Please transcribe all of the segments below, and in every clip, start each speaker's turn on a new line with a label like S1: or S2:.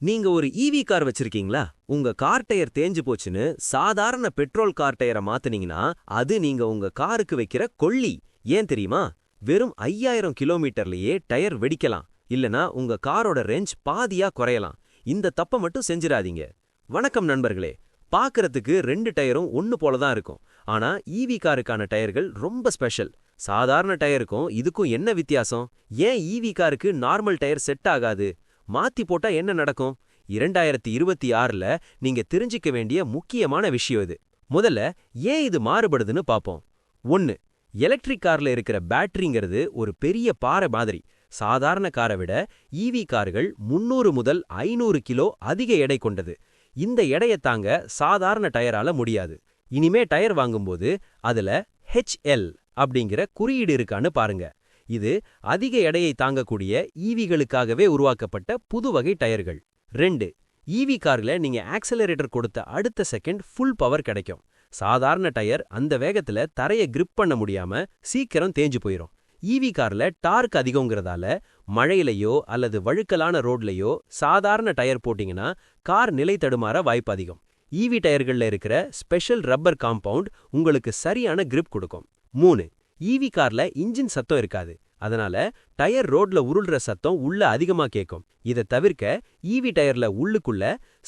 S1: நீங்க ஒரு EV car வச்சிருக்கீங்களா? உங்க கார் டயர் தேஞ்சு போச்சுன்னு சாதாரண பெட்ரோல் கார் டயரை மாத்துனீங்கன்னா அது நீங்க உங்க காருக்கு வைக்கிற கொள்ளி ஏன் தெரியுமா? வெறும் ஐயாயிரம் கிலோமீட்டர்லயே டயர் வெடிக்கலாம். இல்லனா உங்க காரோட ரேஞ்ச் பாதியா குறையலாம். இந்த தப்ப மட்டும் செஞ்சிடாதீங்க. வணக்கம் நண்பர்களே. பாக்குறதுக்கு ரெண்டு டயரும் ஒன்னு போல தான் இருக்கும். ஆனா ஈவி காருக்கான டயர்கள் ரொம்ப ஸ்பெஷல். சாதாரண டயருக்கும் இதுக்கும் என்ன வித்தியாசம்? ஏன் ஈவி காருக்கு நார்மல் டயர் செட் ஆகாது? மாத்தி போட்டா என்ன நடக்கும்? இரண்டாயிரத்தி இருபத்தி ஆறுல நீங்க தெரிஞ்சுக்க வேண்டிய முக்கியமான விஷயம் இது. முதல்ல ஏன் இது மாறுபடுதுன்னு பாப்போம். ஒன்னு எலக்ட்ரிக் கார்ல இருக்கிற பேட்டரிங்கிறது ஒரு பெரிய பாறை மாதிரி. சாதாரண காரை விட ஈவி கார்கள் முன்னூறு முதல் ஐநூறு கிலோ அதிக எடை கொண்டது. இந்த எடையை தாங்க சாதாரண டயரால முடியாது. இனிமே டயர் வாங்கும்போது அதுல ஹெச்எல் அப்படிங்கிற குறியீடு இருக்கான்னு பாருங்க. இது அதிக எடையை தாங்கக்கூடிய ஈவிகளுக்காகவே உருவாக்கப்பட்ட புது வகை டயர்கள். ரெண்டு ஈவி கார்ல நீங்க ஆக்சலரேட்டர் கொடுத்த அடுத்த செகண்ட் ஃபுல் பவர் கிடைக்கும். சாதாரண டயர் அந்த வேகத்துல தரைய கிரிப் பண்ண முடியாம சீக்கிரம் தேஞ்சு போயிரும். ஈவி கார்ல டார்க் அதிகங்கிறதால மழையிலையோ அல்லது வழுக்கலான ரோட்லையோ சாதாரண டயர் போட்டீங்கன்னா கார் நிலை தடுமாற வாய்ப்பு அதிகம். ஈவி டயர்கள்ல இருக்கிற ஸ்பெஷல் ரப்பர் காம்பவுண்ட் உங்களுக்கு சரியான கிரிப் கொடுக்கும். மூணு ஈவி கார்ல இன்ஜின் சத்தம் இருக்காது. அதனால டயர் ரோட்ல உருள்ற சத்தம் உள்ள அதிகமா கேட்கும் இதை தவிர்க்க ஈவி டயர்ல உள்ளுக்குள்ள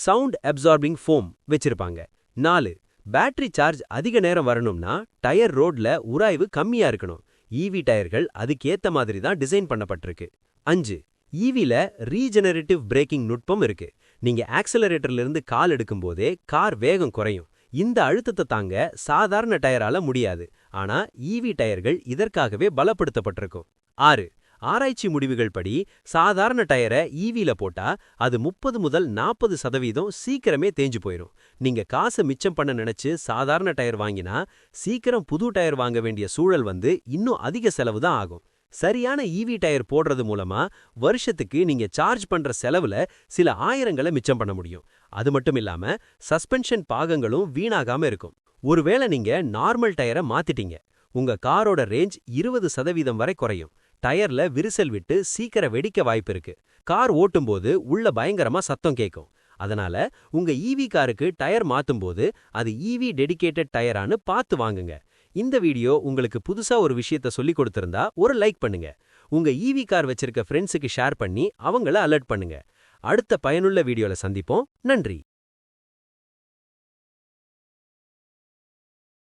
S1: சவுண்ட் அப்சார்பிங் ஃபோம் வச்சிருப்பாங்க. நாலு பேட்டரி சார்ஜ் அதிக நேரம் வரணும்னா டயர் ரோட்ல உராய்வு கம்மியா இருக்கணும். ஈவி டயர்கள் அதுக்கேத்த மாதிரி தான் டிசைன் பண்ணப்பட்டிருக்கு. அஞ்சு ஈவில ரீஜெனரேட்டிவ் பிரேக்கிங் நுட்பம் இருக்கு. நீங்க ஆக்சலரேட்டர்ல இருந்து கால் எடுக்கும்போதே கார் வேகம் குறையும். இந்த அழுத்தத்தை தாங்க சாதாரண டயரால முடியாது. ஆனா ஈவி டயர்கள் இதற்காகவே பலப்படுத்தப்பட்டிருக்கும். ஆறு. ஆராய்ச்சி முடிவுகள் படி சாதாரண டயரை ஈவில போட்டா அது முப்பது முதல் நாற்பது சதவீதம் சீக்கிரமே தேஞ்சு போயிடும் நீங்க காசை மிச்சம் பண்ண நினைச்சு சாதாரண டயர் வாங்கினா சீக்கிரம் புது டயர் வாங்க வேண்டிய சூழல் வந்து இன்னும் அதிக செலவு தான் ஆகும். சரியான ஈவி டயர் போடுறது மூலமா வருஷத்துக்கு நீங்க சார்ஜ் பண்ற செலவுல சில ஆயிரங்களை மிச்சம் பண்ண முடியும். அது மட்டும் இல்லாம சஸ்பென்ஷன் பாகங்களும் வீணாகாம இருக்கும். ஒருவேளை நீங்க நார்மல் டயரை மாத்திட்டீங்க. உங்க காரோட ரேஞ்ச் இருபது சதவீதம் வரை குறையும். டயர்ல விரிசல் விட்டு சீக்கிரம் வெடிக்க வாய்ப்பு இருக்கு. கார் ஓட்டும்போது உள்ள பயங்கரமா சத்தம் கேட்கும் அதனால உங்க ஈவி காருக்கு டயர் மாத்தும்போது அது ஈவி டெடிகேட்டட் டயரானு பார்த்து வாங்குங்க. இந்த வீடியோ உங்களுக்கு புதுசா ஒரு விஷயத்த சொல்லி கொடுத்திருந்தா ஒரு லைக் பண்ணுங்க. உங்க ஈவி கார் வச்சிருக்க ஃப்ரெண்ட்ஸுக்கு ஷேர் பண்ணி அவங்கள அலர்ட் பண்ணுங்க. அடுத்த பயனுள்ள வீடியோல சந்திப்போம். நன்றி.